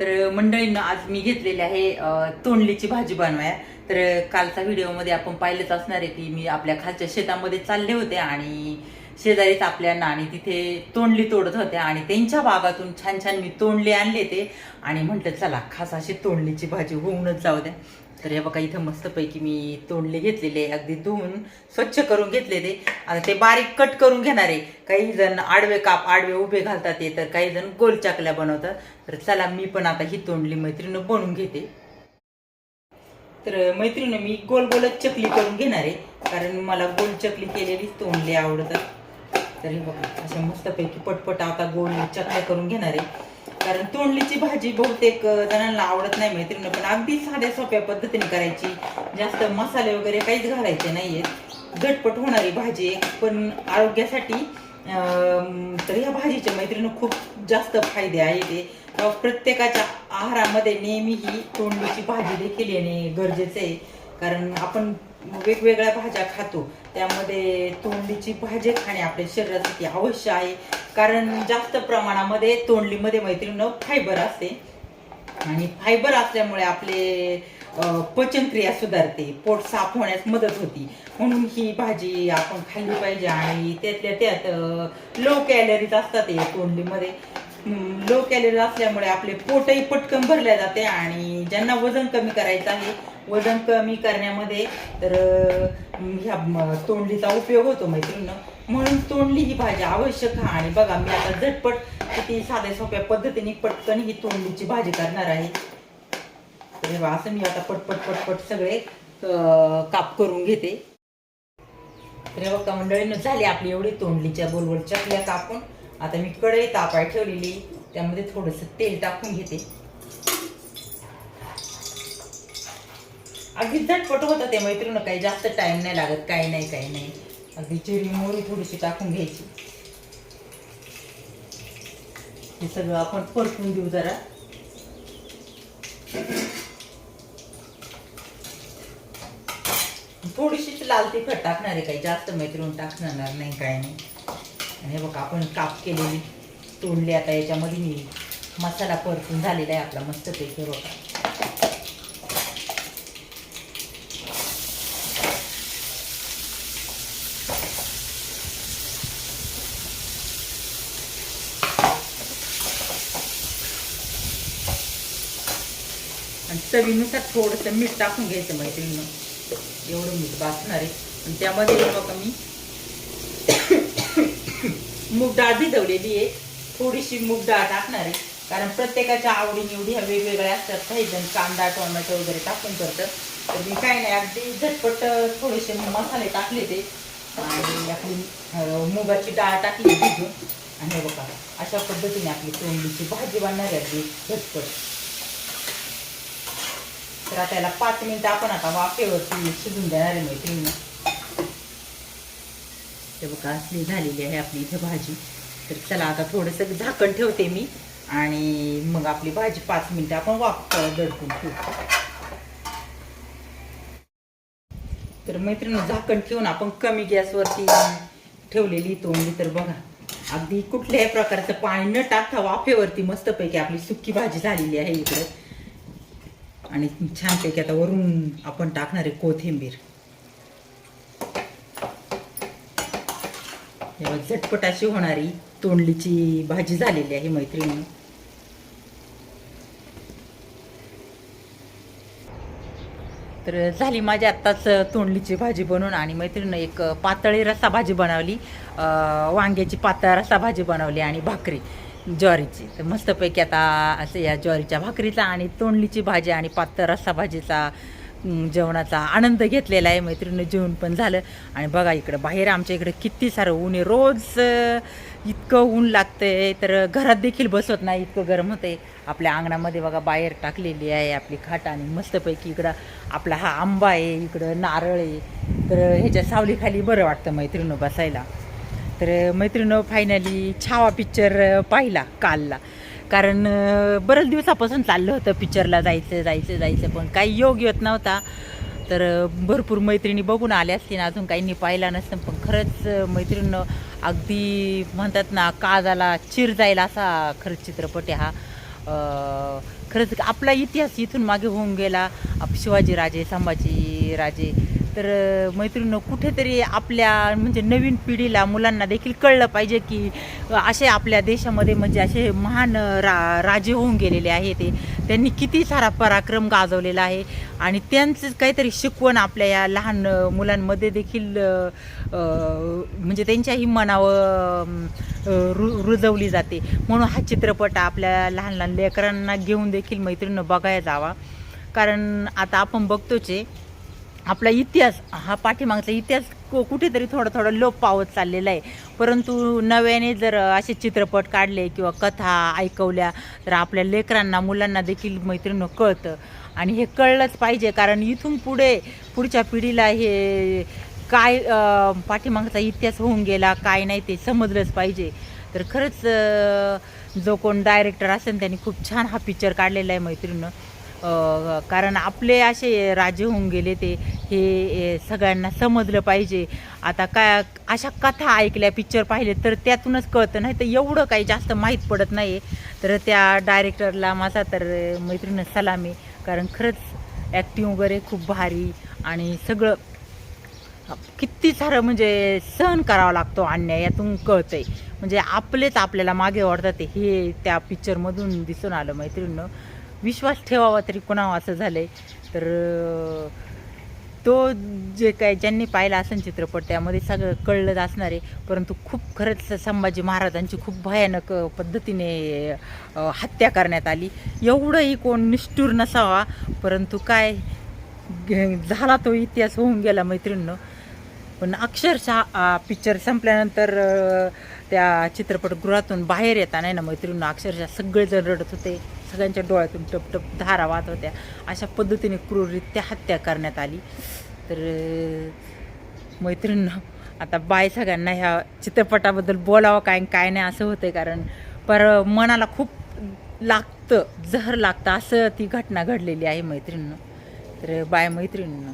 तर मंडळींना आज मी घेतलेली आहे तोंडलीची भाजी बनवाय तर कालचा व्हिडिओमध्ये आपण पाहिलंच असणार आहे की मी आपल्या खालच्या शेतामध्ये चालले होते आणि शेजारीच आपल्या नाणी तिथे तोंडली तोडत होत्या आणि त्यांच्या बागातून छान छान मी तोंडले आणले ते आणि म्हटलं चला खास अशी तोंडलीची भाजी होऊनच जाऊ द्या. तर हे बघा इथं मस्तपैकी मी तोंडले घेतलेले अगदी धुवून स्वच्छ करून घेतले ते. आता ते बारीक कट करून घेणार आहे. काही जण आडवे काप आडवे उभे घालतात ते तर काही जण गोल चकल्या बनवतात. तर चला मी पण आता ही तोंडली मैत्रीण बनवून घेते. तर मैत्रीण मी गोल गोलच चकली करून घेणार आहे. कारण मला गोल चकली केलेली तोंडली आवडतात. तर हे बघा अशा मस्तपैकी पटपट आता गोल चकल्या करून घेणार आहे. कारण तोंडलीची भाजी बहुतेक जणांना आवडत नाही मैत्रिणी पण अगदी साध्या सोप्या पद्धतीने करायची. जास्त मसाले वगैरे काहीच घालायचे नाहीयेत. झटपट होणारी भाजी आहे पण आरोग्यासाठी तर ह्या भाजीच्या मैत्रिणी खूप जास्त फायदे आहेत ते प्रत्येकाच्या आहारामध्ये नेहमी ही तोंडलीची भाजी देखील येणे गरजेचं आहे. कारण आपण वेगवेगळ्या भाज्या खातो त्यामध्ये तोंडलीची भाजी खाणे आपल्या शरीरासाठी अवश्य आहे. कारण जास्त प्रमाणामध्ये तोंडलीमध्ये मैत्रीण फायबर असते. आणि फायबर असल्यामुळे आपले पचनक्रिया सुधारते पोट साफ होण्यास मदत होती. म्हणून ही भाजी आपण खाल्ली पाहिजे आणि त्यातल्या त्यात लो कॅलरीज असतात हे तोंडलीमध्ये. लो कॅलरी असल्यामुळे आपले पोटही पटकन भरल्या जाते आणि ज्यांना वजन कमी करायचं आहे वजन कमी करण्यामध्ये तर ह्या तोंडलीचा उपयोग होतो मैत्रिणीनं. म्हणून तोंडली ही भाजी अवश्य खा आणि बघा मी आता झटपट किती साध्या सोप्या पद्धतीने पटकन ही तोंडलीची भाजी करणार आहे. तर असं मी आता पटपट पटपट सगळे काप करून घेते. तर बघा मंडळीनं झाली आपली एवढी तोंडलीच्या गोलगोल चकल्या कापून. आता मी कढई तापाय ठेवलेली. त्यामध्ये थोडस तेल टाकून घेते. अगदी झटपट होतं ते मैत्रीण काही जास्त टाइम नाही लागत काही नाही काही नाही. अगदी चिरी मोरी थोडीशी टाकून घ्यायची. हे सगळं आपण परतून देऊ जरा. थोडीशीच लाल तिखट टाकणार आहे काही जास्त मैत्रीण टाकणार नाही काही नाही. आणि बघा आपण काप केलेली तोडली आता याच्यामध्ये मी मसाला परतून झालेला आहे आपला मस्त पैकी बघा. आणि चवीनुसार थोडंसं मीठ टाकून घ्यायचं मैत्रिणीनं. एवढं मीठ भासणार आहे. आणि त्यामध्ये मग मी. मूग डाळ भिजवलेली आहे. थोडीशी मूग डाळ टाकणार आहे. कारण प्रत्येकाच्या आवडीनिवडी ह्या वेगवेगळ्या असतात. काही जण कांदा टोमॅटो वगैरे टाकून करतं तर मी काय नाही अगदी झटपट थोडेसे मसाले टाकले ते. आणि आपली मुगाची डाळ टाकली भिजून. आणि हे बघा अशा पद्धतीने आपली तोंडीची भाजी बनणार आहे अगदी झटपट. तर आता याला पाच मिनिटं आपण आता वाफेवरती शिजून देणार आहे मैत्रिणी हे बघा असली झालेली आहे आपली इथे भाजी. तर चला आता थोडंसं झाकण ठेवते मी. आणि मग आपली भाजी पाच मिनिटं आपण वाफ दडकून ठेवू. तर मैत्रिणी झाकण ठेवून आपण कमी गॅसवरती ठेवलेली तोंडली तर बघा. अगदी कुठल्याही प्रकारचं पाणी न टाकता वाफेवरती मस्तपैकी आपली सुकी भाजी झालेली आहे इकडे. आणि छानपैकी आता वरून आपण टाकणार आहे कोथिंबीर. झटपटाशी होणारी तोंडलीची भाजी झालेली आहे मैत्रिणी. तर झाली माझी आत्ताच तोंडलीची भाजी बनवून आणि मैत्रिणीनं एक पातळी रस्सा भाजी बनवली. वांग्याची पातळ रस्सा भाजी बनवली आणि भाकरी. ज्वारीची. तर मस्तपैकी आता असं या ज्वारीच्या भाकरीचा आणि तोंडलीची भाजी आणि पातळ रस्सा भाजीचा जेवणाचा आनंद घेतलेला आहे. मैत्रिणी जेवण पण झालं. आणि बघा इकडं बाहेर आमच्या इकडे किती सारं ऊन आहे. रोज इतकं ऊन लागतंय. तर घरात देखील बसवत नाही इतकं गरम होते आपल्या अंगणामध्ये बघा बाहेर टाकलेली आहे आपली खाट आणि मस्तपैकी इकडं आपला हा आंबा आहे इकडं नारळ आहे. तर ह्याच्या सावलीखाली बरं वाटतं मैत्रिणी बसायला. तर मैत्रिणं फायनली छावा पिक्चर पाहिला कालला. कारण बरेच दिवसापासून चाललं होतं पिक्चरला जायचं जायचं जायचं पण काही योग येत नव्हता. तर भरपूर मैत्रिणी बघून आल्या असतील अजून काहींनी पाहिला नसतं. पण खरंच मैत्रिणं मैत्रिणीनं अगदी म्हणतात ना काजाला चिर जाईल असा खरंच चित्रपट आहे हा. खरंच आपला इतिहास इथून मागे होऊन गेला. शिवाजीराजे संभाजीराजे संभाजी राजे तर मैत्रिणं मैत्रिणीनं कुठेतरी आपल्या म्हणजे नवीन पिढीला मुलांना देखील कळलं पाहिजे की असे आपल्या देशामध्ये म्हणजे असे महान रा राजे होऊन गेलेले आहे ते. त्यांनी किती सारा पराक्रम गाजवलेला आहे. आणि त्यांचं काहीतरी शिकवण आपल्या या लहान मुलांमध्ये देखील म्हणजे त्यांच्याही मनावर रु रुजवली जाते. म्हणून हा चित्रपट आपल्या लहान लहान लेकरांना घेऊन देखील मैत्रिणीनं बघायला जावा. कारण आता आपण बघतोच आहे आपला इतिहास हा पाठीमागचा इतिहास कुठेतरी थोडं थोडं लोप पावत चाललेला आहे. परंतु नव्याने जर असे चित्रपट काढले किंवा कथा ऐकवल्या तर आपल्या लेकरांना मुलांना देखील मैत्रिणीनं कळतं. आणि हे कळलंच पाहिजे कारण इथून पुढे पुढच्या पिढीला हे काय पाठीमागचा इतिहास होऊन गेला काय नाही ते समजलंच पाहिजे. तर खरंच जो कोण डायरेक्टर असेल त्यांनी खूप छान हा पिक्चर काढलेला आहे मैत्रिणीनं कारण आपले असे राजे होऊन गेले ते हे सगळ्यांना समजलं पाहिजे. आता काय अशा कथा ऐकल्या पिक्चर पाहिले तर त्यातूनच कळतं. नाही तर एवढं काही जास्त माहीत पडत नाही तर त्या डायरेक्टरला माझा तर मैत्रिणी सलामी. कारण खरंच ॲक्टिंग वगैरे खूप भारी आणि सगळं किती सारं म्हणजे सहन करावा लागतो अन्याय यातून कळतंय. म्हणजे आपलेच आपल्याला मागे वाढतात ते. हे त्या पिक्चरमधून दिसून आलं मैत्रिणीनं. विश्वास ठेवावा तरी कोणावा असं झालं आहे तर तो जे काय ज्यांनी पाहिला असेल चित्रपट त्यामध्ये सगळं कळलं असणार आहे. परंतु खूप खरंच संभाजी महाराजांची खूप भयानक पद्धतीने हत्या करण्यात आली. एवढंही कोण निष्ठूर नसावा. परंतु काय झाला तो इतिहास होऊन गेला मैत्रिणीनं पण अक्षरशः पिक्चर संपल्यानंतर त्या चित्रपटगृहातून बाहेर येताना ना मैत्रिणीनं अक्षरशः सगळेजण रडत होते. सगळ्यांच्या डोळ्यातून टप टप धारा वाहत होत्या. अशा पद्धतीने क्रूररित्या हत्या करण्यात आली. तर मैत्रिणींना आता बाय सगळ्यांना ह्या चित्रपटाबद्दल बोलावं काय आणि काय नाही असं होतं कारण पर मनाला खूप लागतं जहर लागतं. असं ती घटना घडलेली आहे मैत्रिणीनं. तर बाय मैत्रिणीनं